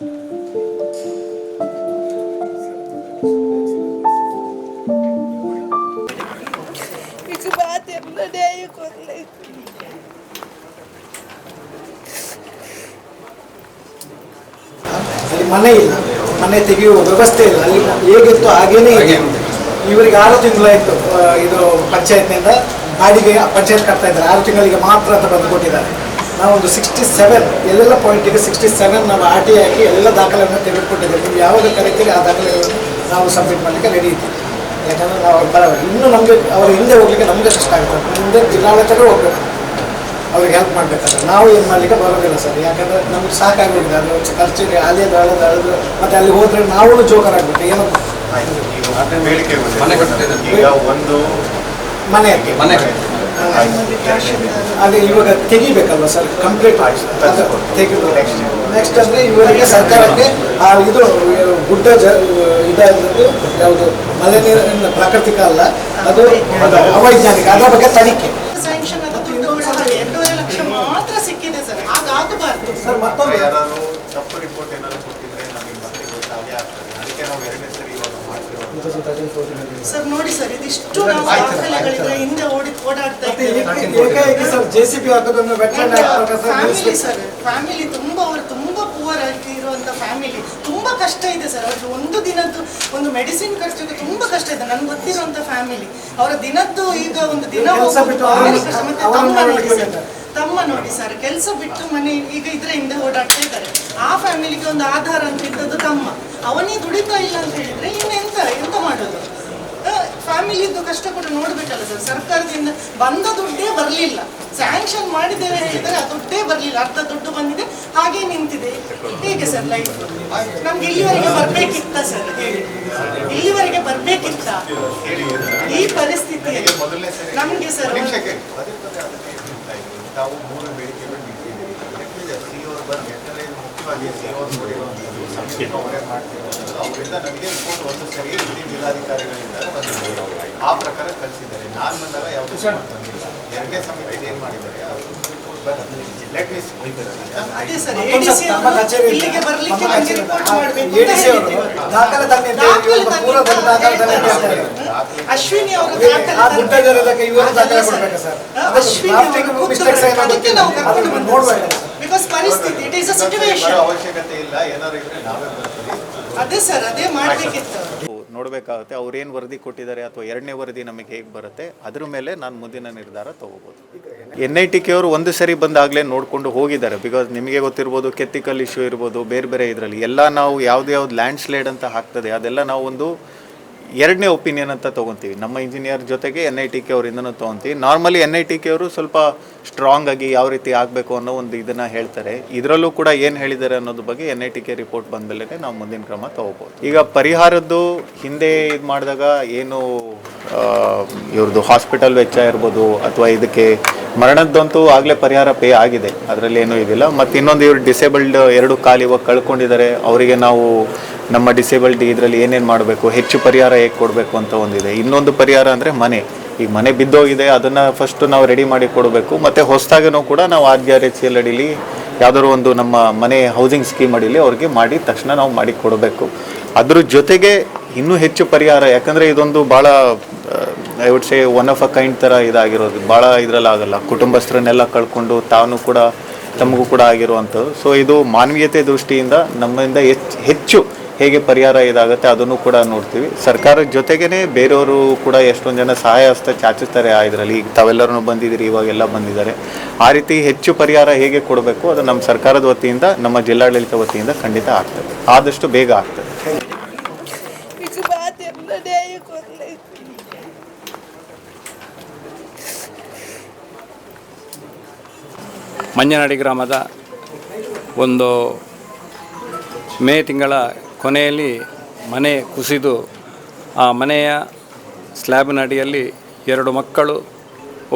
ಅಲ್ಲಿ ಮನೆ ಇಲ್ಲ. ಮನೆ ತೆಗೆಯುವ ವ್ಯವಸ್ಥೆ ಇಲ್ಲ. ಅಲ್ಲಿ ಹೇಗಿತ್ತು ಹಾಗೇನೇ ಇದೆ. ಇವರಿಗೆ ಆರು ತಿಂಗಳಾಯಿತು ಇದು ಪಂಚಾಯತ್ನಿಂದ. ಬಾಡಿಗೆ ಪಂಚಾಯತ್ ಕಟ್ತಾ ಇದ್ದಾರೆ. ಆರು ತಿಂಗಳಿಗೆ ಮಾತ್ರ ಅಂತ ಬಂದು ಕೊಟ್ಟಿದ್ದಾರೆ. ನಾವೊಂದು ಸಿಕ್ಸ್ಟಿ ಸೆವೆನ್ ಎಲ್ಲೆಲ್ಲ ಪಾಯಿಂಟಿಗೆ ಸಿಕ್ಸ್ಟಿ ಸೆವೆನ್ ನಾವು ಆರ್ ಟಿ ಹಾಕಿ ಎಲ್ಲ ದಾಖಲೆಗಳನ್ನು ತೆಗೆದುಕೊಟ್ಟಿದ್ದೇವೆ ನೀವು ಯಾವಾಗ ಕರೀತೀರಿ ಆ ದಾಖಲೆಗಳನ್ನು ನಾವು ಸಬ್ಮಿಟ್ ಮಾಡಲಿಕ್ಕೆ ರೆಡಿ ಇದ್ದೀವಿ. ಯಾಕಂದರೆ ನಾವು ಅವ್ರು ಬರೋಲ್ಲ ಇನ್ನೂ ನಮಗೆ ಅವ್ರ ಹಿಂದೆ ಹೋಗ್ಲಿಕ್ಕೆ ನಮಗೆ ಕಷ್ಟ ಆಗುತ್ತೆ. ಮುಂದೆ ಜಿಲ್ಲಾಡಳಿತಗಳು ಹೋಗ್ಬೇಕು. ಅವ್ರಿಗೆ ಹೆಲ್ಪ್ ಮಾಡಬೇಕಾದ್ರೆ. ನಾವು ಏನು ಮಾಡಲಿಕ್ಕೆ ಬರೋದಿಲ್ಲ ಸರ್. ಯಾಕಂದರೆ ನಮ್ಗೆ ಸಾಕಾಗೋಗಿದೆ ಅದು ಖರ್ಚಿಗೆ ಅಲೆದು ಅಳೆದು ಅಳೆದು. ಮತ್ತು ಅಲ್ಲಿ ಹೋದರೆ ನಾವು ಜೋಕರ್ ಆಗಬೇಕು ಏನೋ ಮನೆ ಮನೆ. ಅದೇ ಇವಾಗ ತೆಗಿಬೇಕಲ್ವ ಸರ್? ಕಂಪ್ಲೀಟ್ ತೆಗಿಬೇಕು. ನೆಕ್ಸ್ಟ್ ಅಂದರೆ ಇವರಿಗೆ ಸರ್ಕಾರಕ್ಕೆ ಆ ಇದು ಗುಡ್ಡ ಜ ಇದಾದದ್ದು ಯಾವುದು? ಮಳೆ ನೀರಿನ ಪ್ರಾಕೃತಿಕ ಅಲ್ಲ ಅದು ಅವೈಜ್ಞಾನಿಕ ಅದರ ಬಗ್ಗೆ ತನಿಖೆ. ಲಕ್ಷ ಮಾತ್ರ ಸಿಕ್ಕಿದೆ ಸರ್. ಹಾಗಾಗಬಾರ್ದು ಸರ್ ಮತ್ತೊಂದು ಯಾರಾದ್ರು ತಪ್ಪು ರಿಪೋರ್ಟ್ ಏನಾದ್ರು ಕೊಟ್ಟಿದ್ರೆ ನಮಗೆ ಮತ್ತೆ ಗೊತ್ತಾಗೇ ಆಗ್ತದೆ ಅದಕ್ಕೆ ನಾವು ಎರಡನೇ ಸರಿ ಇವಾಗ ಮಾಡ್ತಿರೋದು ಸರ್ ನೋಡಿ ಸರ್ ಇದಿಷ್ಟು ನಾವು ದಾಖಲೆಗಳಿದ್ರೆ ಹಿಂದೆ ಓಡಿ ಓಡಾಡ್ತಾ ಇದ್ದೇವೆ. ಸರ್ ಜೆ ಸಿ ಬಿ ಹಾಕೋದನ್ನು ವೆಟ್ಲ್ಯಾಂಡ್ ಹಾಕುವಾಗ ಸರ್ ಫ್ಯಾಮಿಲಿ ಸರ್ ಫ್ಯಾಮಿಲಿ ತುಂಬಾ ಅವರು ತುಂಬಾ ಪುವರ್ ಆಗಿ ಇರುವಂತ ಫ್ಯಾಮಿಲಿ ತುಂಬಾ ಕಷ್ಟ ಇದೆ ಸರ್ ಅವ್ರಿಗೆ ಒಂದು ದಿನದ್ದು ಒಂದು ಮೆಡಿಸಿನ್ ಖರ್ಚಿಗೆ ತುಂಬಾ ಕಷ್ಟ ಇದೆ ನನ್ಗೆ ಗೊತ್ತಿರುವಂತ ಫ್ಯಾಮಿಲಿ ಅವರ ದಿನದ್ದು ಈಗ ಒಂದು ದಿನ? ತಮ್ಮ ನೋಡಿ ಸರ್ ಕೆಲಸ ಬಿಟ್ಟು ಮನೆ ಈಗ ಇದ್ರೆ ಹಿಂದೆ ಓಡಾಡ್ತಾ ಇದ್ದಾರೆ. ಆ ಫ್ಯಾಮಿಲಿಗೆ ಒಂದು ಆಧಾರ ಅಂತ ಇದ್ದದ್ದು ತಮ್ಮ. ಅವನೇ ದುಡಿತಾ ಇಲ್ಲ ಅಂತ ಹೇಳಿದ್ರೆ ಇನ್ನೆಂತ ಎಂತ ಮಾಡೋದು? ಫ್ಯಾಮಿಲಿದ್ದು ಕಷ್ಟ ಕೂಡ ನೋಡ್ಬೇಕಲ್ಲ ಸರ್ ಸರ್ಕಾರದಿಂದ ಬಂದ ದುಡ್ಡೇ ಬರಲಿಲ್ಲ. ಸ್ಯಾಂಕ್ಷನ್ ಮಾಡಿದ್ದೇವೆ ಹೇಳಿದರೆ ಆ ದುಡ್ಡೇ ಬರಲಿಲ್ಲ. ಅರ್ಧ ದುಡ್ಡು ಬಂದಿದೆ, ಹಾಗೆ ನಿಂತಿದೆ. ಹೇಗೆ ಸರ್ ಲೈಫ್ ನಮ್ಗೆ ಇಲ್ಲಿವರೆಗೆ ಬರ್ಬೇಕಿತ್ತ ಸರ್ ಹೇಳಿ. ಇಲ್ಲಿವರೆಗೆ ಬರ್ಬೇಕಿತ್ತ? ಈ ಪರಿಸ್ಥಿತಿ ನಮ್ಗೆ ಸರ್ ತಾವು ಮೂರು ಬೇಡಿಕೆಗಳು ಸಿ ಅವ್ರು ಬಂದು ಯಾಕಂದರೆ ಇದು ಮುಖ್ಯವಾಗಿ ಸಿ ಅವ್ರು ನೋಡಿರುವಂಥದ್ದು ಸಂಕ್ಷೇಪ ಅವರೇ ಮಾಡ್ತಿರೋದು ಅವರಿಂದ ನನಗೆ ರಿಪೋರ್ಟ್ ಒಂದು ಸರಿ. ಇಲ್ಲಿ ಜಿಲ್ಲಾಧಿಕಾರಿಗಳಿಂದ ಬಂದಿದೆ ಆ ಪ್ರಕಾರ ಕಳಿಸಿದ್ದಾರೆ ನಾನು ಬಂದಾಗ ಯಾವುದೂ ಸಮಿತಿ ಏನು ಮಾಡಿದ್ದಾರೆ ಲೆಟ್ ಮೀಸ್ ರಿಪೋರ್ಟ್ ಅವರು ದಾಖಲೆ ತನ್ನಿ ಅಂತ ಹೇಳ್ತಾರೆ. ಅಶ್ವಿನಿ ಅವರು ಆ ಬಿಕಾಸ್ ಪರಿಸ್ಥಿತಿ ಇಟ್ ಇಸ್ ಅ ಸಿಚುವೇಶನ್ ಅವಶ್ಯಕತೆ ಇಲ್ಲ ಏನಾದ್ರು ಇದ್ರೆ ನಾವೇ ಬರ್ತೀವಿ. ಅದೇ ಸರ್ ಅದೇ ಮಾಡಬೇಕಿತ್ತು. ನೋಡಬೇಕಾಗುತ್ತೆ ಅವ್ರೇನು ವರದಿ ಕೊಟ್ಟಿದ್ದಾರೆ ಅಥವಾ ಎರಡನೇ ವರದಿ ನಮಗೆ ಹೇಗೆ ಬರುತ್ತೆ ಅದ್ರ ಮೇಲೆ ನಾನು ಮುಂದಿನ ನಿರ್ಧಾರ ತಗೋಬೋದು. ಎನ್ ಐ ಟಿ ಕೆ ಅವರು ಒಂದು ಸರಿ ಬಂದಾಗಲೇ ನೋಡಿಕೊಂಡು ಹೋಗಿದ್ದಾರೆ ಬಿಕಾಸ್ ನಿಮಗೆ ಗೊತ್ತಿರ್ಬೋದು ಕೆತ್ತಿಕಲ್ ಇಶ್ಯೂ ಇರ್ಬೋದು ಬೇರೆ ಬೇರೆ ಇದರಲ್ಲಿ. ಎಲ್ಲ ನಾವು ಯಾವ್ದು ಯಾವ್ದು ಲ್ಯಾಂಡ್ ಸ್ಲೈಡ್ ಅಂತ ಹಾಕ್ತದೆ ಅದೆಲ್ಲ ನಾವು ಒಂದು ಎರಡನೇ ಒಪಿನಿಯನ್ ಅಂತ ತೊಗೊತೀವಿ. ನಮ್ಮ ಇಂಜಿನಿಯರ್ ಜೊತೆಗೆ ಎನ್ ಐ ಟಿ ಕೆ ಅವರಿಂದನೂ ತೊಗೊತೀವಿ. Normally N I T K ಅವರು ಸ್ವಲ್ಪ ಸ್ಟ್ರಾಂಗ್ ಆಗಿ ಯಾವ ರೀತಿ ಆಗಬೇಕು ಅನ್ನೋ ಒಂದು ಇದನ್ನು ಹೇಳ್ತಾರೆ. ಇದರಲ್ಲೂ ಕೂಡ ಏನು ಹೇಳಿದ್ದಾರೆ ಅನ್ನೋದ್ರ ಬಗ್ಗೆ N I T K report ಬಂದಮೇಲೆ ನಾವು ಮುಂದಿನ ಕ್ರಮ ತಗೋಬೋದು. ಈಗ ಪರಿಹಾರದ್ದು ಹಿಂದೆ ಇದು ಮಾಡಿದಾಗ ಏನು ಇವ್ರದ್ದು ಹಾಸ್ಪಿಟಲ್ ವೆಚ್ಚ ಇರ್ಬೋದು, ಅಥವಾ ಇದಕ್ಕೆ ಮರಣದ್ದಂತೂ ಆಗಲೇ ಪರಿಹಾರ ಪೇ ಆಗಿದೆ. ಅದರಲ್ಲಿ ಏನೂ ಇದಿಲ್ಲ. ಮತ್ತು ಇನ್ನೊಂದು ಇವರು ಡಿಸೇಬಲ್ಡ್ ಎರಡು ಕಾಲು ಇವಾಗ ಕಳ್ಕೊಂಡಿದ್ದಾರೆ. ಅವರಿಗೆ ನಾವು ನಮ್ಮ ಡಿಸೇಬಲ್ಡ್ ಇದರಲ್ಲಿ ಏನೇನು ಮಾಡಬೇಕು, ಹೆಚ್ಚು ಪರಿಹಾರ ಹೇಗೆ ಕೊಡಬೇಕು ಅಂತ ಒಂದಿದೆ. ಇನ್ನೊಂದು ಪರಿಹಾರ ಅಂದರೆ ಮನೆ. ಈಗ ಮನೆ ಬಿದ್ದೋಗಿದೆ, ಅದನ್ನು ಫಸ್ಟು ನಾವು ರೆಡಿ ಮಾಡಿ ಕೊಡಬೇಕು. ಮತ್ತು ಹೊಸದಾಗೂ ಕೂಡ ನಾವು ಆದ್ಯ ಎಚ್ ಎಲ್ ಅಡಿಲಿ ಯಾವುದಾದ್ರು ಒಂದು ನಮ್ಮ ಮನೆ ಹೌಸಿಂಗ್ ಸ್ಕೀಮ್ ಅಡಿಲಿ ಅವ್ರಿಗೆ ಮಾಡಿ ತಕ್ಷಣ ನಾವು ಮಾಡಿ ಕೊಡಬೇಕು. ಅದ್ರ ಜೊತೆಗೆ ಇನ್ನೂ ಹೆಚ್ಚು ಪರಿಹಾರ, ಯಾಕಂದರೆ ಇದೊಂದು ಭಾಳ I would say one of a kind ಥರ ಇದಾಗಿರೋದು. ಭಾಳ ಇದರಲ್ಲಿ ಆಗಲ್ಲ. ಕುಟುಂಬಸ್ಥರನ್ನೆಲ್ಲ ಕಳ್ಕೊಂಡು ತಾನು ಕೂಡ, ತಮಗೂ ಕೂಡ ಆಗಿರುವಂಥದ್ದು. ಸೊ ಇದು ಮಾನವೀಯತೆ ದೃಷ್ಟಿಯಿಂದ ನಮ್ಮಿಂದ ಹೆಚ್ಚು ಹೆಚ್ಚು ಹೇಗೆ ಪರಿಹಾರ ಇದಾಗುತ್ತೆ ಅದನ್ನು ಕೂಡ ನೋಡ್ತೀವಿ. ಸರ್ಕಾರದ ಜೊತೆಗೇ ಬೇರೆಯವರು ಕೂಡ ಎಷ್ಟೊಂದು ಜನ ಸಹಾಯ ಹಸ್ತ ಚಾಚಿಸ್ತಾರೆ ಆ ಇದರಲ್ಲಿ. ಈಗ ತಾವೆಲ್ಲರೂ ಬಂದಿದ್ದೀರಿ, ಇವಾಗೆಲ್ಲ ಬಂದಿದ್ದಾರೆ. ಆ ರೀತಿ ಹೆಚ್ಚು ಪರಿಹಾರ ಹೇಗೆ ಕೊಡಬೇಕು ಅದು ನಮ್ಮ ಸರ್ಕಾರದ ವತಿಯಿಂದ, ನಮ್ಮ ಜಿಲ್ಲಾಡಳಿತ ವತಿಯಿಂದ ಖಂಡಿತ ಆಗ್ತದೆ. ಆದಷ್ಟು ಬೇಗ ಆಗ್ತದೆ. ಮಂಜನಡಿ ಗ್ರಾಮದ ಒಂದು ಮೇ ತಿಂಗಳ ಕೊನೆಯಲ್ಲಿ ಮನೆ ಕುಸಿದು ಆ ಮನೆಯ ಸ್ಲ್ಯಾಬಿನ ಅಡಿಯಲ್ಲಿ ಎರಡು ಮಕ್ಕಳು,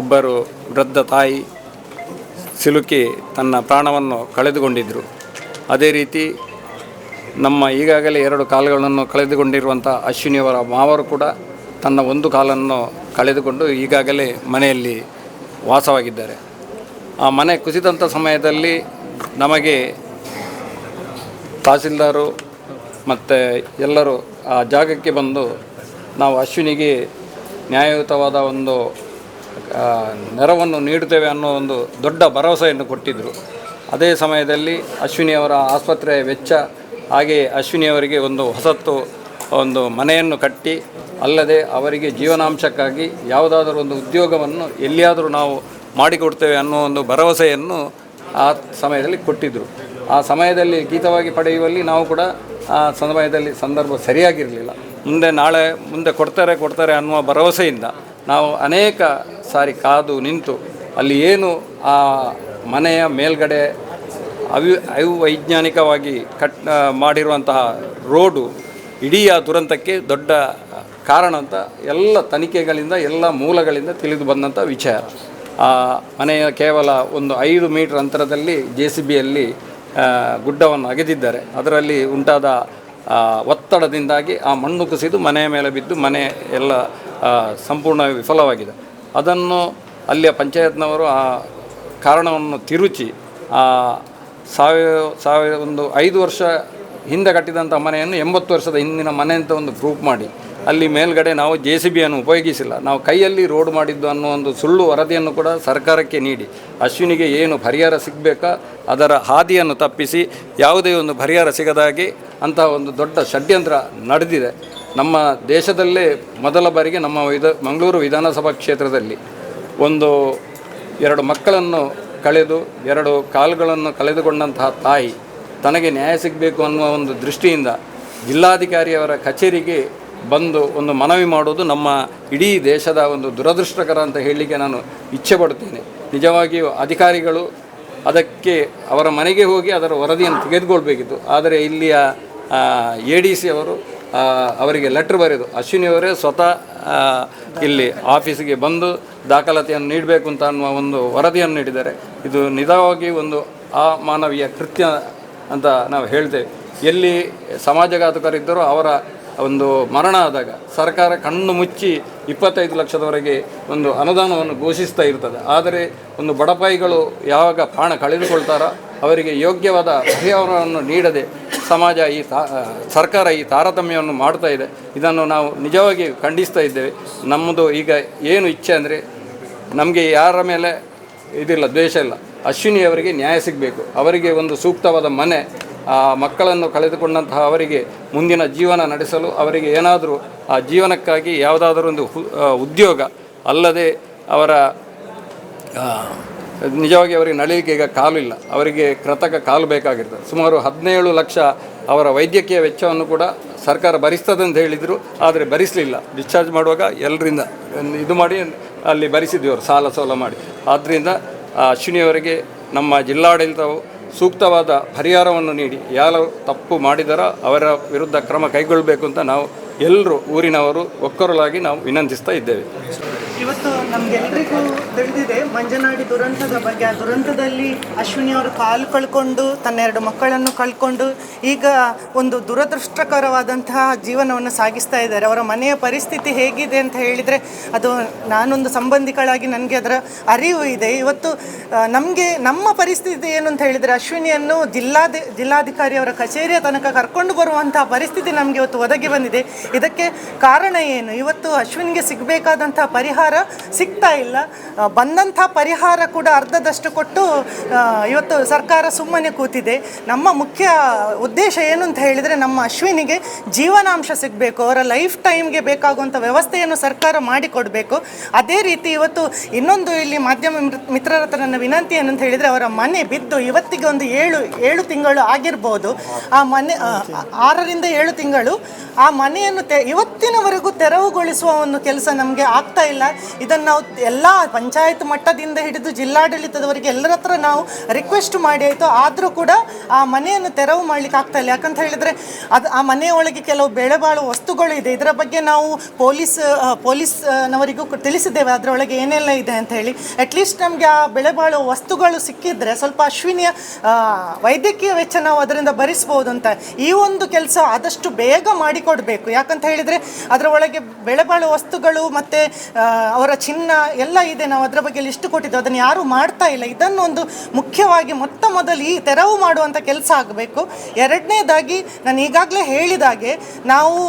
ಒಬ್ಬರು ವೃದ್ಧ ತಾಯಿ ಸಿಲುಕಿ ತನ್ನ ಪ್ರಾಣವನ್ನು ಕಳೆದುಕೊಂಡಿದ್ದರು ಅದೇ ರೀತಿ ನಮ್ಮ ಈಗಾಗಲೇ ಎರಡು ಕಾಲುಗಳನ್ನು ಕಳೆದುಕೊಂಡಿರುವಂಥ ಅಶ್ವಿನಿಯವರ ಮಾವರು ಕೂಡ ತನ್ನ ಒಂದು ಕಾಲನ್ನು ಕಳೆದುಕೊಂಡು ಈಗಾಗಲೇ ಮನೆಯಲ್ಲಿ ವಾಸವಾಗಿದ್ದಾರೆ. ಆ ಮನೆ ಕುಸಿದಂಥ ಸಮಯದಲ್ಲಿ ನಮಗೆ ತಹಸೀಲ್ದಾರು ಮತ್ತು ಎಲ್ಲರೂ ಆ ಜಾಗಕ್ಕೆ ಬಂದು ನಾವು ಅಶ್ವಿನಿಗೆ ನ್ಯಾಯಯುತವಾದ ಒಂದು ನೆರವನ್ನು ನೀಡುತ್ತೇವೆ ಅನ್ನೋ ಒಂದು ದೊಡ್ಡ ಭರವಸೆಯನ್ನು ಕೊಟ್ಟಿದ್ದರು ಅದೇ ಸಮಯದಲ್ಲಿ ಅಶ್ವಿನಿಯವರ ಆಸ್ಪತ್ರೆಯ ವೆಚ್ಚ ಹಾಗೆಯೇ ಅಶ್ವಿನಿಯವರಿಗೆ ಒಂದು ಹೊಸತ್ತು, ಒಂದು ಮನೆಯನ್ನು ಕಟ್ಟಿ, ಅಲ್ಲದೆ ಅವರಿಗೆ ಜೀವನಾಂಶಕ್ಕಾಗಿ ಯಾವುದಾದರೂ ಒಂದು ಉದ್ಯೋಗವನ್ನು ಎಲ್ಲಿಯಾದರೂ ನಾವು ಮಾಡಿಕೊಡ್ತೇವೆ ಅನ್ನೋ ಒಂದು ಭರವಸೆಯನ್ನು ಆ ಸಮಯದಲ್ಲಿ ಕೊಟ್ಟಿದ್ದರು ಆ ಸಮಯದಲ್ಲಿ ಗೀತವಾಗಿ ಪಡೆಯುವಲ್ಲಿ ನಾವು ಕೂಡ ಆ ಸಮಯದಲ್ಲಿ ಸಂದರ್ಭ ಸರಿಯಾಗಿರಲಿಲ್ಲ. ಮುಂದೆ ನಾಳೆ ಮುಂದೆ ಕೊಡ್ತಾರೆ ಕೊಡ್ತಾರೆ ಅನ್ನುವ ಭರವಸೆಯಿಂದ ನಾವು ಅನೇಕ ಸಾರಿ ಕಾದು ನಿಂತು ಅಲ್ಲಿ ಏನು ಆ ಮನೆಯ ಮೇಲ್ಗಡೆ ಅವಿ ಅವೈಜ್ಞಾನಿಕವಾಗಿ ಕಟ್ ಮಾಡಿರುವಂತಹ ರೋಡು ಇಡೀ ಆ ದುರಂತಕ್ಕೆ ದೊಡ್ಡ ಕಾರಣ ಅಂತ ಎಲ್ಲ ತನಿಖೆಗಳಿಂದ, ಎಲ್ಲ ಮೂಲಗಳಿಂದ ತಿಳಿದು ಬಂದಂಥ ವಿಚಾರ. ಆ ಮನೆಯ ಕೇವಲ ಒಂದು ಐದು ಮೀಟರ್ ಅಂತರದಲ್ಲಿ ಜೆ ಸಿ ಬಿಯಲ್ಲಿ ಗುಡ್ಡವನ್ನು ಅಗೆದಿದ್ದಾರೆ. ಅದರಲ್ಲಿ ಉಂಟಾದ ಒತ್ತಡದಿಂದಾಗಿ ಆ ಮಣ್ಣು ಕುಸಿದು ಮನೆಯ ಮೇಲೆ ಬಿದ್ದು ಮನೆ ಎಲ್ಲ ಸಂಪೂರ್ಣ ವಿಫಲವಾಗಿದೆ. ಅದನ್ನು ಅಲ್ಲಿಯ ಪಂಚಾಯತ್ನವರು ಆ ಕಾರಣವನ್ನು ತಿರುಚಿ, ಆ, ಸಾವಿರ ಸಾವಿರ ಒಂದು ಐದು ವರ್ಷ ಹಿಂದೆ ಕಟ್ಟಿದಂಥ ಮನೆಯನ್ನು ಎಂಬತ್ತು ವರ್ಷದ ಹಿಂದಿನ ಮನೆ ಅಂತ ಒಂದು ಪ್ರೂಫ್ ಮಾಡಿ ಅಲ್ಲಿ ಮೇಲ್ಗಡೆ ನಾವು ಜೆ ಸಿ ಬಿಯನ್ನು ಉಪಯೋಗಿಸಿಲ್ಲ. ನಾವು ಕೈಯಲ್ಲಿ ರೋಡ್ ಮಾಡಿದ್ದು ಅನ್ನೋ ಒಂದು ಸುಳ್ಳು ವರದಿಯನ್ನು ಕೂಡ ಸರ್ಕಾರಕ್ಕೆ ನೀಡಿ. ಅಶ್ವಿನಿಗೆ ಏನು ಪರಿಹಾರ ಸಿಗಬೇಕಾ? ಅದರ ಹಾದಿಯನ್ನು ತಪ್ಪಿಸಿ ಯಾವುದೇ ಒಂದು ಪರಿಹಾರ ಸಿಗದಾಗಿ ಅಂತಹ ಒಂದು ದೊಡ್ಡ ಷಡ್ಯಂತ್ರ ನಡೆದಿದೆ. ನಮ್ಮ ದೇಶದಲ್ಲೇ ಮೊದಲ ಬಾರಿಗೆ ನಮ್ಮ ವಿಧ, ಮಂಗಳೂರು ವಿಧಾನಸಭಾ ಕ್ಷೇತ್ರದಲ್ಲಿ ಒಂದು ಎರಡು ಮಕ್ಕಳನ್ನು ಕಳೆದು, ಎರಡು ಕಾಲುಗಳನ್ನು ಕಳೆದುಕೊಂಡಂತಹ ತಾಯಿ ತನಗೆ ನ್ಯಾಯ ಸಿಗಬೇಕು ಅನ್ನುವ ಒಂದು ದೃಷ್ಟಿಯಿಂದ ಜಿಲ್ಲಾಧಿಕಾರಿಯವರ ಕಚೇರಿಗೆ ಬಂದು ಒಂದು ಮನವಿ ಮಾಡೋದು ನಮ್ಮ ಇಡೀ ದೇಶದ ಒಂದು ದುರದೃಷ್ಟಕರ ಅಂತ ಹೇಳಲಿಕ್ಕೆ ನಾನು ಇಚ್ಛೆ ಪಡ್ತೇನೆ. ನಿಜವಾಗಿಯೂ ಅಧಿಕಾರಿಗಳು ಅದಕ್ಕೆ ಅವರ ಮನೆಗೆ ಹೋಗಿ ಅದರ ವರದಿಯನ್ನು ತೆಗೆದುಕೊಳ್ಬೇಕಿತ್ತು. ಆದರೆ ಇಲ್ಲಿಯ ಎ ಡಿ ಸಿ ಅವರು ಅವರಿಗೆ ಲೆಟ್ರ್ ಬರೆದು ಅಶ್ವಿನಿಯವರೇ ಸ್ವತಃ ಇಲ್ಲಿ ಆಫೀಸಿಗೆ ಬಂದು ದಾಖಲಾತಿಯನ್ನು ನೀಡಬೇಕು ಅಂತ ಅನ್ನುವ ಒಂದು ವರದಿಯನ್ನು ನೀಡಿದ್ದಾರೆ. ಇದು ನಿಜವಾಗಿ ಒಂದು ಆ ಮಾನವೀಯ ಕೃತ್ಯ ಅಂತ ನಾವು ಹೇಳ್ತೇವೆ. ಎಲ್ಲಿ ಸಮಾಜಘಾತಕರಿದ್ದರೂ ಅವರ ಒಂದು ಮರಣ ಆದಾಗ ಸರ್ಕಾರ ಕಣ್ಣು ಮುಚ್ಚಿ ಇಪ್ಪತ್ತೈದು ಲಕ್ಷದವರೆಗೆ ಒಂದು ಅನುದಾನವನ್ನು ಘೋಷಿಸ್ತಾ ಇರ್ತದೆ. ಆದರೆ ಒಂದು ಬಡಪಾಯಿಗಳು ಯಾವಾಗ ಪ್ರಾಣ ಕಳೆದುಕೊಳ್ತಾರೋ ಅವರಿಗೆ ಯೋಗ್ಯವಾದ ಪರಿಹಾರವನ್ನು ನೀಡದೆ ಸಮಾಜ ಈ ಸರ್ಕಾರ ಈ ತಾರತಮ್ಯವನ್ನು ಮಾಡ್ತಾ ಇದೆ. ಇದನ್ನು ನಾವು ನಿಜವಾಗಿ ಖಂಡಿಸ್ತಾ ಇದ್ದೇವೆ. ನಮ್ಮದು ಈಗ ಏನು ಇಚ್ಛೆ ಅಂದರೆ ನಮಗೆ ಯಾರ ಮೇಲೆ ಇದಿಲ್ಲ, ದ್ವೇಷ ಇಲ್ಲ. ಅಶ್ವಿನಿಯವರಿಗೆ ನ್ಯಾಯ ಸಿಗಬೇಕು. ಅವರಿಗೆ ಒಂದು ಸೂಕ್ತವಾದ ಮನೆ ಮಕ್ಕಳನ್ನು ಕಳೆದುಕೊಂಡಂತಹ ಅವರಿಗೆ ಮುಂದಿನ ಜೀವನ ನಡೆಸಲು ಅವರಿಗೆ ಏನಾದರೂ ಆ ಜೀವನಕ್ಕಾಗಿ ಯಾವುದಾದ್ರೂ ಒಂದು ಉದ್ಯೋಗ ಅಲ್ಲದೆ ಅವರ ನಿಜವಾಗಿ ಅವರಿಗೆ ನಳಿಗೆ ಈಗ ಕಾಲು ಇಲ್ಲ ಅವರಿಗೆ ಕೃತಕ ಕಾಲು ಬೇಕಾಗಿರ್ತದೆ. ಸುಮಾರು ಹದಿನೇಳು ಲಕ್ಷ ಅವರ ವೈದ್ಯಕೀಯ ವೆಚ್ಚವನ್ನು ಕೂಡ ಸರ್ಕಾರ ಭರಿಸ್ತದೆ ಅಂತ ಹೇಳಿದರು. ಆದರೆ ಭರಿಸಲಿಲ್ಲ. ಡಿಸ್ಚಾರ್ಜ್ ಮಾಡುವಾಗ ಎಲ್ಲರಿಂದ ಇದು ಮಾಡಿ ಅಲ್ಲಿ ಭರಿಸಿದ್ವಿ ಅವರು, ಸಾಲ ಸೋಲ ಮಾಡಿ. ಆದ್ದರಿಂದ ಆ ಅಶ್ವಿನಿಯವರಿಗೆ ನಮ್ಮ ಜಿಲ್ಲಾಡಳಿತವು ಸೂಕ್ತವಾದ ಪರಿಹಾರವನ್ನು ನೀಡಿ. ಯಾರು ತಪ್ಪು ಮಾಡಿದರೋ ಅವರ ವಿರುದ್ಧ ಕ್ರಮ ಕೈಗೊಳ್ಳಬೇಕು ಅಂತ ನಾವು ಎಲ್ಲರೂ ಊರಿನವರು, ಒಕ್ಕೊರಲಾಗಿ ನಾವು ವಿನಂತಿಸ್ತಾ ಇದ್ದೇವೆ. ಇವತ್ತು ನಮ್ಗೆಲ್ರಿಗೂ ತಿಳಿದಿದೆ, ಮಂಜನಾಡಿ ದುರಂತದ ಬಗ್ಗೆ. ಆ ದುರಂತದಲ್ಲಿ ಅಶ್ವಿನಿ ಅವರು ಕಾಲು ಕಳ್ಕೊಂಡು ತನ್ನ ಎರಡು ಮಕ್ಕಳನ್ನು ಕಳ್ಕೊಂಡು, ಈಗ ಒಂದು ದುರದೃಷ್ಟಕರವಾದಂತಹ ಜೀವನವನ್ನು ಸಾಗಿಸ್ತಾ ಇದ್ದಾರೆ. ಅವರ ಮನೆಯ ಪರಿಸ್ಥಿತಿ ಹೇಗಿದೆ ಅಂತ ಹೇಳಿದರೆ, ಅದು ನಾನೊಂದು ಸಂಬಂಧಿಕಳಾಗಿ ನನಗೆ ಅದರ ಅರಿವು ಇದೆ. ಇವತ್ತು ನಮಗೆ ನಮ್ಮ ಪರಿಸ್ಥಿತಿ ಏನು ಅಂತ ಹೇಳಿದರೆ, ಅಶ್ವಿನಿಯನ್ನು ಜಿಲ್ಲಾಧಿ ಜಿಲ್ಲಾಧಿಕಾರಿಯವರ ಕಚೇರಿಯ ತನಕ ಕರ್ಕೊಂಡು ಬರುವಂತಹ ಪರಿಸ್ಥಿತಿ ನಮಗೆ ಇವತ್ತು ಒದಗಿ ಬಂದಿದೆ. ಇದಕ್ಕೆ ಕಾರಣ ಏನು? ಇವತ್ತು ಅಶ್ವಿನಿಗೆ ಸಿಗಬೇಕಾದಂತಹ ಪರಿಹಾರ ಸಿಗ್ತಾ ಇಲ್ಲ. ಬಂದಂಥ ಪರಿಹಾರ ಕೂಡ ಅರ್ಧದಷ್ಟು ಕೊಟ್ಟು ಇವತ್ತು ಸರ್ಕಾರ ಸುಮ್ಮನೆ ಕೂತಿದೆ. ನಮ್ಮ ಮುಖ್ಯ ಉದ್ದೇಶ ಏನು ಅಂತ ಹೇಳಿದರೆ ನಮ್ಮ ಅಶ್ವಿನಿಗೆ ಜೀವನಾಂಶ ಸಿಗಬೇಕು, ಅವರ ಲೈಫ್ ಟೈಮ್ಗೆ ಬೇಕಾಗುವಂಥ ವ್ಯವಸ್ಥೆಯನ್ನು ಸರ್ಕಾರ ಮಾಡಿಕೊಡಬೇಕು. ಅದೇ ರೀತಿ ಇವತ್ತು ಇನ್ನೊಂದು ಇಲ್ಲಿ ಮಾಧ್ಯಮ ಮಿತ್ರ- ಮಿತ್ರರ ಹತ್ರ ನನ್ನ ವಿನಂತಿ ಏನಂತ ಹೇಳಿದರೆ, ಅವರ ಮನೆ ಬಿದ್ದು ಇವತ್ತಿಗೆ ಒಂದು ಏಳು ಏಳು ತಿಂಗಳು ಆಗಿರ್ಬೋದು. ಆ ಮನೆ ಆರರಿಂದ ಏಳು ತಿಂಗಳು. ಆ ಮನೆಯನ್ನು ತೆ, ಇವತ್ತಿನವರೆಗೂ ತೆರವುಗೊಳಿಸುವ ಒಂದು ಕೆಲಸ ನಮಗೆ ಆಗ್ತಾ ಇಲ್ಲ. ಇದನ್ನು ನಾವು ಎಲ್ಲ ಪಂಚಾಯತ್ ಮಟ್ಟದಿಂದ ಹಿಡಿದು ಜಿಲ್ಲಾಡಳಿತದವರಿಗೆ ಎಲ್ಲರ ಹತ್ರ ನಾವು ರಿಕ್ವೆಸ್ಟ್ ಮಾಡಿ ಆಯಿತು. ಆದರೂ ಕೂಡ ಆ ಮನೆಯನ್ನು ತೆರವು ಮಾಡಲಿಕ್ಕೆ ಆಗ್ತಾ ಇಲ್ಲ. ಯಾಕಂತ ಹೇಳಿದರೆ ಅದು ಆ ಮನೆಯೊಳಗೆ ಕೆಲವು ಬೆಳೆಬಾಳುವ ವಸ್ತುಗಳು ಇದೆ. ಇದರ ಬಗ್ಗೆ ನಾವು ಪೊಲೀಸ್ ಪೊಲೀಸ್ನವರಿಗೂ ತಿಳಿಸಿದ್ದೇವೆ. ಅದರೊಳಗೆ ಏನೆಲ್ಲ ಇದೆ ಅಂತ ಹೇಳಿ. ಅಟ್ಲೀಸ್ಟ್ ನಮಗೆ ಆ ಬೆಳೆಬಾಳುವ ವಸ್ತುಗಳು ಸಿಕ್ಕಿದ್ರೆ ಸ್ವಲ್ಪ ಅಶ್ವಿನಿಯ ವೈದ್ಯಕೀಯ ವೆಚ್ಚ ನಾವು ಅದರಿಂದ ಭರಿಸ್ಬೋದು ಅಂತ. ಈ ಒಂದು ಕೆಲಸ ಆದಷ್ಟು ಬೇಗ ಮಾಡಿಕೊಡಬೇಕು. ಯಾಕಂತ ಹೇಳಿದರೆ ಅದರ ಒಳಗೆ ಬೆಳೆಬಾಳುವ ವಸ್ತುಗಳು ಮತ್ತು ಅವರ ಚಿನ್ನ ಎಲ್ಲ ಇದೆ. ನಾವು ಅದರ ಬಗ್ಗೆ ಲಿಸ್ಟ್ ಕೊಟ್ಟಿದ್ದು ಅದನ್ನು ಯಾರೂ ಮಾಡ್ತಾ ಇಲ್ಲ. ಇದನ್ನೊಂದು ಮುಖ್ಯವಾಗಿ ಮೊತ್ತ ಮೊದಲು ಈ ತೆರವು ಮಾಡುವಂಥ ಕೆಲಸ ಆಗಬೇಕು. ಎರಡನೇದಾಗಿ ನಾನು ಈಗಾಗಲೇ ಹೇಳಿದಾಗೆ ನಾವು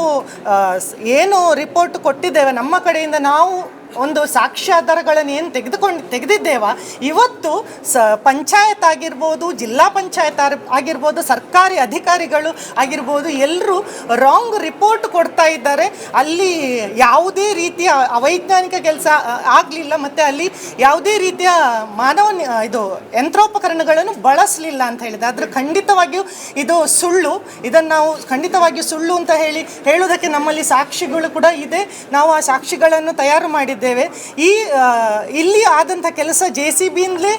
ಏನು ರಿಪೋರ್ಟ್ ಕೊಟ್ಟಿದ್ದೇವೆ ನಮ್ಮ ಕಡೆಯಿಂದ ನಾವು ಒಂದು ಸಾಕ್ಷ್ಯಾಧಾರಗಳನ್ನು ಏನು ತೆಗೆದುಕೊಂಡು, ತೆಗೆದಿದ್ದೇವ? ಇವತ್ತು ಸ, ಪಂಚಾಯತ್ ಆಗಿರ್ಬೋದು, ಜಿಲ್ಲಾ ಪಂಚಾಯತ್ ಆಗಿರ್ಬೋದು, ಸರ್ಕಾರಿ ಅಧಿಕಾರಿಗಳು ಆಗಿರ್ಬೋದು ಎಲ್ಲರೂ ರಾಂಗ್ ರಿಪೋರ್ಟ್ ಕೊಡ್ತಾ ಇದ್ದಾರೆ. ಅಲ್ಲಿ ಯಾವುದೇ ರೀತಿಯ ಅವೈಜ್ಞಾನಿಕ ಕೆಲಸ ಆಗಲಿಲ್ಲ ಮತ್ತು ಅಲ್ಲಿ ಯಾವುದೇ ರೀತಿಯ ಮಾನವ ಇದು ಯಂತ್ರೋಪಕರಣಗಳನ್ನು ಬಳಸಲಿಲ್ಲ ಅಂತ ಹೇಳಿದೆ. ಆದರೆ ಖಂಡಿತವಾಗಿಯೂ ಇದು ಸುಳ್ಳು. ಇದನ್ನು ನಾವು ಖಂಡಿತವಾಗಿಯೂ ಸುಳ್ಳು ಅಂತ ಹೇಳಿ ಹೇಳೋದಕ್ಕೆ ನಮ್ಮಲ್ಲಿ ಸಾಕ್ಷಿಗಳು ಕೂಡ ಇದೆ. ನಾವು ಆ ಸಾಕ್ಷಿಗಳನ್ನು ತಯಾರು ಮಾಡಿದ್ದೇವೆ. ಈ ಆ, ಇಲ್ಲಿ ಆದಂಥ ಕೆಲಸ ಜೆ ಸಿ ಬಿಯಿಂದಲೇ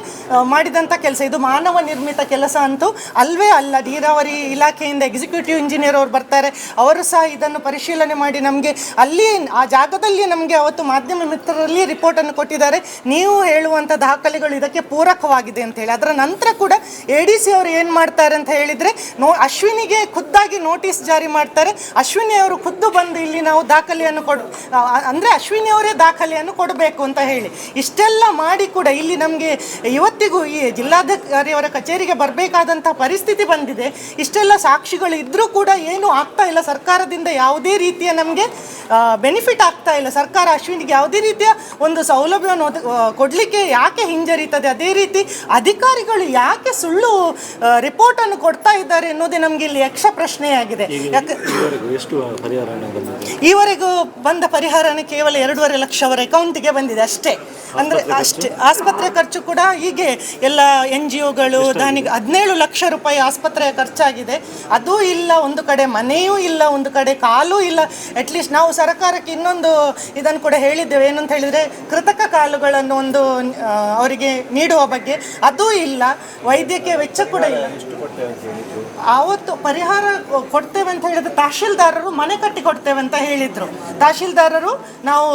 ಮಾಡಿದಂಥ ಕೆಲಸ. ಇದು ಮಾನವ ನಿರ್ಮಿತ ಕೆಲಸ ಅಂತೂ ಅಲ್ಲವೇ ಅಲ್ಲ. ನೀರಾವರಿ ಇಲಾಖೆಯಿಂದ ಎಕ್ಸಿಕ್ಯೂಟಿವ್ ಇಂಜಿನಿಯರ್ ಅವರು ಬರ್ತಾರೆ. ಅವರು ಸಹ ಇದನ್ನು ಪರಿಶೀಲನೆ ಮಾಡಿ ನಮಗೆ ಅಲ್ಲಿ ಆ ಜಾಗದಲ್ಲಿ ನಮಗೆ ಅವತ್ತು ಮಾಧ್ಯಮ ಮಿತ್ರರಲ್ಲಿ ರಿಪೋರ್ಟನ್ನು ಕೊಟ್ಟಿದ್ದಾರೆ. ನೀವು ಹೇಳುವಂಥ ದಾಖಲೆಗಳು ಇದಕ್ಕೆ ಪೂರಕವಾಗಿದೆ ಅಂತ ಹೇಳಿ. ಅದರ ನಂತರ ಕೂಡ ಎ ಡಿ ಸಿ ಅವರು ಏನು ಮಾಡ್ತಾರೆ ಅಂತ ಹೇಳಿದರೆ ನೋ ಅಶ್ವಿನಿಗೆ ಖುದ್ದಾಗಿ ನೋಟಿಸ್ ಜಾರಿ ಮಾಡ್ತಾರೆ. ಅಶ್ವಿನಿ ಅವರು ಖುದ್ದು ಬಂದು ಇಲ್ಲಿ ನಾವು ದಾಖಲೆಯನ್ನು ಕೊಡು ಅಂದರೆ ಅಶ್ವಿನಿ ಅವರೇ ದಾಖಲೆಯನ್ನು ಕೊಡಬೇಕು ಅಂತ ಹೇಳಿ. ಇಷ್ಟೆಲ್ಲ ಮಾಡಿ ಕೂಡ ಇಲ್ಲಿ ನಮಗೆ ಇವತ್ತಿಗೂ ಈ ಜಿಲ್ಲಾಧಿಕಾರಿಯವರ ಕಚೇರಿಗೆ ಬರಬೇಕಾದಂಥ ಪರಿಸ್ಥಿತಿ ಬಂದಿದೆ. ಇಷ್ಟೆಲ್ಲ ಸಾಕ್ಷಿಗಳು ಇದ್ದರೂ ಕೂಡ ಏನೂ ಆಗ್ತಾ ಇಲ್ಲ. ಸರ್ಕಾರದಿಂದ ಯಾವುದೇ ರೀತಿಯ ನಮಗೆ ಬೆನಿಫಿಟ್ ಆಗ್ತಾ ಇಲ್ಲ. ಸರ್ಕಾರ ಅಶ್ವಿನಿಗೆ ಯಾವುದೇ ರೀತಿಯ ಒಂದು ಸೌಲಭ್ಯವನ್ನು ಕೊಡಲಿಕ್ಕೆ ಯಾಕೆ ಹಿಂಜರಿತದೆ? ಅದೇ ರೀತಿ ಅಧಿಕಾರಿಗಳು ಯಾಕೆ ಸುಳ್ಳು ರಿಪೋರ್ಟನ್ನು ಕೊಡ್ತಾ ಇದ್ದಾರೆ ಅನ್ನೋದೇ ನಮಗೆ ಇಲ್ಲಿ ಯಕ್ಷ ಪ್ರಶ್ನೆಯಾಗಿದೆ. ಯಾಕೆ ಈವರೆಗೂ ಬಂದ ಪರಿಹಾರನ ಕೇವಲ ಎರಡೂವರೆ ಲಕ್ಷ ಅವರ ಅಕೌಂಟಿಗೆ ಬಂದಿದೆ ಅಷ್ಟೇ. ಅಂದ್ರೆ ಅಷ್ಟೇ. ಆಸ್ಪತ್ರೆ ಖರ್ಚು ಕೂಡ ಹೀಗೆ ಎಲ್ಲ ಎನ್ ಜಿ ಒಗಳು ದಾನಿಗೆ ಹದಿನೇಳು ಲಕ್ಷ ರೂಪಾಯಿ ಆಸ್ಪತ್ರೆಯ ಖರ್ಚಾಗಿದೆ. ಅದು ಇಲ್ಲ ಒಂದು ಕಡೆ ಮನೆಯೂ ಇಲ್ಲ ಒಂದು ಕಡೆ ಕಾಲೂ ಇಲ್ಲ. ಅಟ್ಲೀಸ್ಟ್ ನಾವು ಸರ್ಕಾರಕ್ಕೆ ಇನ್ನೊಂದು ಇದನ್ನು ಕೂಡ ಹೇಳಿದ್ದೇವೆ. ಏನಂತ ಹೇಳಿದರೆ ಕೃತಕ ಕಾಲುಗಳನ್ನು ಒಂದು ಅವರಿಗೆ ನೀಡುವ ಬಗ್ಗೆ. ಅದೂ ಇಲ್ಲ. ವೈದ್ಯಕೀಯ ವೆಚ್ಚ ಕೂಡ ಇಲ್ಲ. ಆವತ್ತು ಪರಿಹಾರ ಕೊಡ್ತೇವೆ ಅಂತ ಹೇಳಿದ್ರೆ ತಹಶೀಲ್ದಾರರು ಮನೆ ಕಟ್ಟಿ ಕೊಡ್ತೇವೆ ಅಂತ ಹೇಳಿದ್ರು. ತಹಶೀಲ್ದಾರರು ನಾವು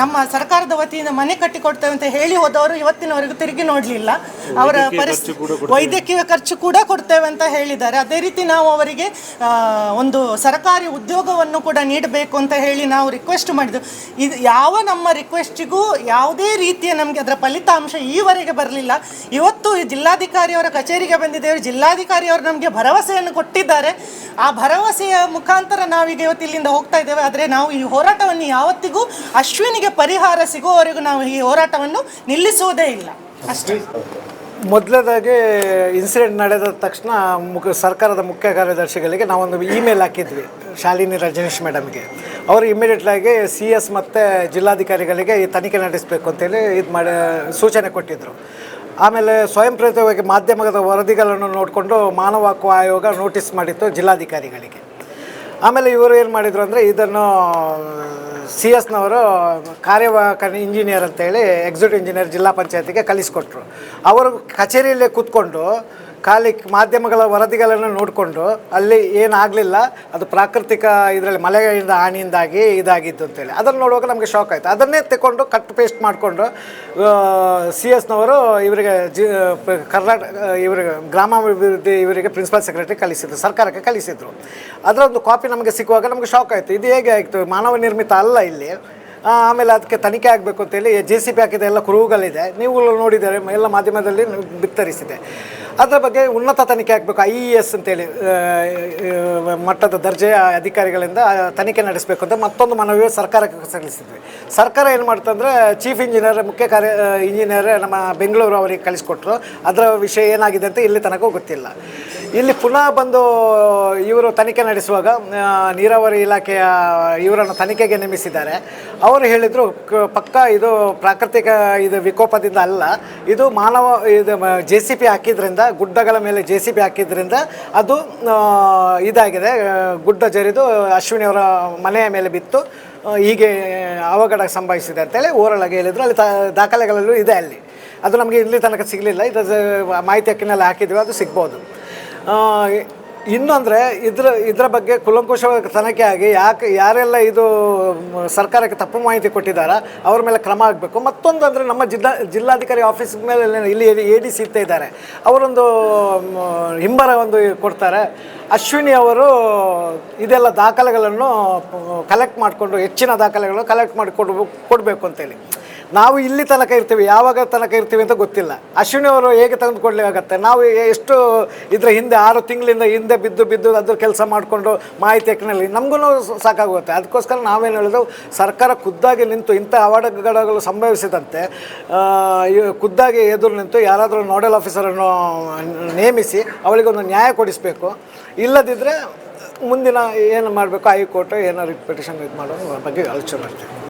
ನಮ್ಮ ಸರ್ಕಾರದ ವತಿಯಿಂದ ಮನೆ ಕಟ್ಟಿ ಕೊಡ್ತೇವೆ ಅಂತ ಹೇಳಿ ಹೋದವರು ಇವತ್ತಿನವರೆಗೂ ತಿರುಗಿ ನೋಡಲಿಲ್ಲ. ಅವರ ಪರಿಸ್ಥಿತಿ ವೈದ್ಯಕೀಯ ಖರ್ಚು ಕೂಡ ಕೊಡ್ತೇವೆ ಅಂತ ಹೇಳಿದ್ದಾರೆ. ಅದೇ ರೀತಿ ನಾವು ಅವರಿಗೆ ಒಂದು ಸರ್ಕಾರಿ ಉದ್ಯೋಗವನ್ನು ಕೂಡ ನೀಡಬೇಕು ಅಂತ ಹೇಳಿ ನಾವು ರಿಕ್ವೆಸ್ಟ್ ಮಾಡಿದ್ವಿ. ಇದು ಯಾವ ನಮ್ಮ ರಿಕ್ವೆಸ್ಟಿಗೂ ಯಾವುದೇ ರೀತಿಯ ನಮಗೆ ಅದರ ಫಲಿತಾಂಶ ಈವರೆಗೆ ಬರಲಿಲ್ಲ. ಇವತ್ತು ಜಿಲ್ಲಾಧಿಕಾರಿಯವರ ಕಚೇರಿಗೆ ಬಂದಿದ್ದೇವೆ. ಜಿಲ್ಲಾಧಿಕಾರಿಯವರು ನಮಗೆ ಭರವಸೆಯನ್ನು ಕೊಟ್ಟಿದ್ದಾರೆ. ಆ ಭರವಸೆಯ ಮುಖಾಂತರ ನಾವೀಗ ಇವತ್ತು ಇಲ್ಲಿಂದ ಹೋಗ್ತಾ ಇದ್ದೇವೆ. ಆದರೆ ನಾವು ಈ ಹೋರಾಟವನ್ನು ಯಾವತ್ತಿಗೂ ಅಶ್ವಿನಿಗೆ ಪರಿಹಾರ ಸಿಗುವವರೆಗೂ ನಾವು ಈ ಹೋರಾಟವನ್ನು ನಿಲ್ಲಿಸುವುದೇ ಇಲ್ಲ. ಅಷ್ಟೇ. ಮೊದಲದಾಗಿ ಇನ್ಸಿಡೆಂಟ್ ನಡೆದ ತಕ್ಷಣ ಮುಖ ಸರ್ಕಾರದ ಮುಖ್ಯ ಕಾರ್ಯದರ್ಶಿಗಳಿಗೆ ನಾವೊಂದು ಇಮೇಲ್ ಹಾಕಿದ್ವಿ, ಶಾಲಿನಿ ರಜನೀಶ್ ಮೇಡಮ್ಗೆ ಅವರು ಇಮಿಡಿಯೇಟ್ಲಾಗಿ ಸಿ ಎಸ್ ಮತ್ತು ಜಿಲ್ಲಾಧಿಕಾರಿಗಳಿಗೆ ಈ ತನಿಖೆ ನಡೆಸಬೇಕು ಅಂತೇಳಿ ಇದು ಮಾಡಿ, ಸೂಚನೆ ಕೊಟ್ಟಿದ್ದರು ಆಮೇಲೆ ಸ್ವಯಂ ಪ್ರೇರಿತವಾಗಿ ಮಾಧ್ಯಮದ ವರದಿಗಳನ್ನು ನೋಡಿಕೊಂಡು ಮಾನವ ಹಕ್ಕು ಆಯೋಗ ನೋಟಿಸ್ ಮಾಡಿತ್ತು ಜಿಲ್ಲಾಧಿಕಾರಿಗಳಿಗೆ. ಆಮೇಲೆ ಇವರು ಏನು ಮಾಡಿದರು ಅಂದರೆ ಇದನ್ನು ಸಿ ಎಸ್ನವರು ಕಾರ್ಯವಾಹಕ ಇಂಜಿನಿಯರ್ ಅಂತೇಳಿ ಎಕ್ಸಿಕ್ಯೂಟಿವ್ ಇಂಜಿನಿಯರ್ ಜಿಲ್ಲಾ ಪಂಚಾಯತಿಗೆ ಕಲಿಸ್ಕೊಟ್ರು ಅವರು ಕಚೇರಿಯಲ್ಲೇ ಕೂತ್ಕೊಂಡು ಖಾಲಿ ಮಾಧ್ಯಮಗಳ ವರದಿಗಳನ್ನು ನೋಡಿಕೊಂಡು ಅಲ್ಲಿ ಏನಾಗಲಿಲ್ಲ, ಅದು ಪ್ರಾಕೃತಿಕ ಇದರಲ್ಲಿ ಮಳೆಯಿಂದ ಹಾನಿಯಿಂದಾಗಿ ಇದಾಗಿದ್ದು ಅಂತೇಳಿ. ಅದನ್ನು ನೋಡುವಾಗ ನಮಗೆ ಶಾಕ್ ಆಯಿತು. ಅದನ್ನೇ ತಗೊಂಡು ಕಟ್ ಪೇಸ್ಟ್ ಮಾಡಿಕೊಂಡು ಸಿ ಎಸ್ನವರು ಇವರಿಗೆ ಜಿ ಕರ್ನಾಟಕ ಇವರಿಗೆ ಗ್ರಾಮಾಭಿವೃದ್ಧಿ, ಇವರಿಗೆ ಪ್ರಿನ್ಸಿಪಲ್ ಸೆಕ್ರೆಟರಿ ಕಳಿಸಿದ್ರು, ಸರ್ಕಾರಕ್ಕೆ ಕಳಿಸಿದ್ರು. ಅದರೊಂದು ಕಾಪಿ ನಮಗೆ ಸಿಕ್ಕುವಾಗ ನಮಗೆ ಶಾಕ್ ಆಯಿತು. ಇದು ಹೇಗೆ ಆಯಿತು? ಮಾನವ ನಿರ್ಮಿತ ಅಲ್ಲ ಇಲ್ಲಿ. ಆಮೇಲೆ ಅದಕ್ಕೆ ತನಿಖೆ ಆಗಬೇಕು ಅಂತೇಳಿ ಜೆ ಸಿ ಪಿ ಹಾಕಿದೆ ಎಲ್ಲ ಕುರುಹುಗಳಿದೆ ನೀವು ನೋಡಿದರೆ ಎಲ್ಲ ಮಾಧ್ಯಮದಲ್ಲಿ ಬಿತ್ತರಿಸಿದೆ. ಅದರ ಬಗ್ಗೆ ಉನ್ನತ ತನಿಖೆ ಆಗಬೇಕು, ಐ ಇ ಎಸ್ ಅಂತೇಳಿ ಮಟ್ಟದ ದರ್ಜೆಯ ಅಧಿಕಾರಿಗಳಿಂದ ತನಿಖೆ ನಡೆಸಬೇಕು ಅಂತ ಮತ್ತೊಂದು ಮನವಿ ಸರ್ಕಾರಕ್ಕೆ ಸಲ್ಲಿಸಿದ್ವಿ. ಸರ್ಕಾರ ಏನು ಮಾಡ್ತಂದ್ರೆ ಚೀಫ್ ಇಂಜಿನಿಯರ್, ಮುಖ್ಯ ಕಾರ್ಯ ಇಂಜಿನಿಯರ್ ನಮ್ಮ ಬೆಂಗಳೂರು ಅವರಿಗೆ ಕಳಿಸ್ಕೊಟ್ರು. ಅದರ ವಿಷಯ ಏನಾಗಿದೆ ಅಂತ ಇಲ್ಲಿ ತನಕ ಗೊತ್ತಿಲ್ಲ. ಇಲ್ಲಿ ಪುನಃ ಬಂದು ಇವರು ತನಿಖೆ ನಡೆಸುವಾಗ ನೀರಾವರಿ ಇಲಾಖೆಯ ಇವರನ್ನು ತನಿಖೆಗೆ ನೇಮಿಸಿದ್ದಾರೆ. ಅವರು ಹೇಳಿದರು ಪಕ್ಕ ಇದು ಪ್ರಾಕೃತಿಕ, ಇದು ವಿಕೋಪದಿಂದ ಅಲ್ಲ, ಇದು ಮಾನವ, ಇದು ಜೆ ಸಿ ಪಿ ಹಾಕಿದ್ರಿಂದ ಗುಡ್ಡಗಳ ಮೇಲೆ ಜೆ ಸಿ ಬಿ ಹಾಕಿದ್ರಿಂದ ಅದು ಇದಾಗಿದೆ. ಗುಡ್ಡ ಜರಿದು ಅಶ್ವಿನಿಯವರ ಮನೆಯ ಮೇಲೆ ಬಿತ್ತು. ಹೀಗೆ ಅವಘಡ ಸಂಭವಿಸಿದೆ ಅಂತೇಳಿ ಓರಳಾಗಿ ಹೇಳಿದರು. ಅಲ್ಲಿ ದಾಖಲೆಗಳಲ್ಲೂ ಇದೆ ಅಲ್ಲಿ. ಅದು ನಮಗೆ ಇಲ್ಲಿ ತನಕ ಸಿಗಲಿಲ್ಲ. ಇದು ಮಾಹಿತಿ ಹಕ್ಕಿನಲ್ಲಿ ಹಾಕಿದ್ವಿ, ಅದು ಸಿಗ್ಬೋದು. ಇನ್ನೊಂದರೆ ಇದ್ರ, ಇದರ ಬಗ್ಗೆ ಕುಲಂಕುಶವಾಗಿ ತನಿಖೆ ಆಗಿ ಯಾಕೆ, ಯಾರೆಲ್ಲ ಇದು ಸರ್ಕಾರಕ್ಕೆ ತಪ್ಪು ಮಾಹಿತಿ ಕೊಟ್ಟಿದ್ದಾರೆ, ಅವ್ರ ಮೇಲೆ ಕ್ರಮ ಆಗಬೇಕು. ಮತ್ತೊಂದು ಅಂದರೆ ನಮ್ಮ ಜಿಲ್ಲಾ, ಜಿಲ್ಲಾಧಿಕಾರಿ ಆಫೀಸ್ ಮೇಲೆ ಇಲ್ಲಿ ಎ ಡಿ ಸಿ ಇದ್ದಾರೆ. ಅವರೊಂದು ಹಿಂಬರ ಒಂದು ಕೊಡ್ತಾರೆ. ಅಶ್ವಿನಿ ಅವರು ಇದೆಲ್ಲ ದಾಖಲೆಗಳನ್ನು ಕಲೆಕ್ಟ್ ಮಾಡಿಕೊಂಡು ಹೆಚ್ಚಿನ ದಾಖಲೆಗಳನ್ನು ಕಲೆಕ್ಟ್ ಮಾಡಿ ಕೊಡು ಕೊಡಬೇಕು ಅಂತೇಳಿ. ನಾವು ಇಲ್ಲಿ ತನಕ ಇರ್ತೀವಿ, ಯಾವಾಗ ತನಕ ಇರ್ತೀವಿ ಅಂತ ಗೊತ್ತಿಲ್ಲ. ಅಶ್ವಿನಿ ಅವರು ಹೇಗೆ ಆಗುತ್ತೆ ನಾವು ಎಷ್ಟು ಇದರ ಹಿಂದೆ, ಆರು ತಿಂಗಳಿಂದ ಹಿಂದೆ ಬಿದ್ದು ಬಿದ್ದು ಅದ್ರ ಕೆಲಸ ಮಾಡಿಕೊಂಡು ಮಾಹಿತಿ ಎಕ್ನಲ್ಲಿ ನಮಗೂ ಸಾಕಾಗುತ್ತೆ ಅದಕ್ಕೋಸ್ಕರ ನಾವೇನು ಹೇಳಿದ್ರು ಸರ್ಕಾರ ಖುದ್ದಾಗಿ ನಿಂತು ಇಂಥ ಅವಘಡಗಳು ಸಂಭವಿಸಿದಂತೆ ಖುದ್ದಾಗಿ ಎದುರು ನಿಂತು ಯಾರಾದರೂ ನೋಡಲ್ ಆಫೀಸರನ್ನು ನೇಮಿಸಿ ಅವಳಿಗೊಂದು ನ್ಯಾಯ ಕೊಡಿಸಬೇಕು. ಇಲ್ಲದಿದ್ದರೆ ಮುಂದಿನ ಏನು ಮಾಡಬೇಕು, ಹೈಕೋರ್ಟ್ ಏನೋ ರಿಟ್ ಪಿಟಿಷನ್ ಇದು ಮಾಡೋ ಬಗ್ಗೆ ಆಲೋಚನೆ ಮಾಡ್ತೀವಿ.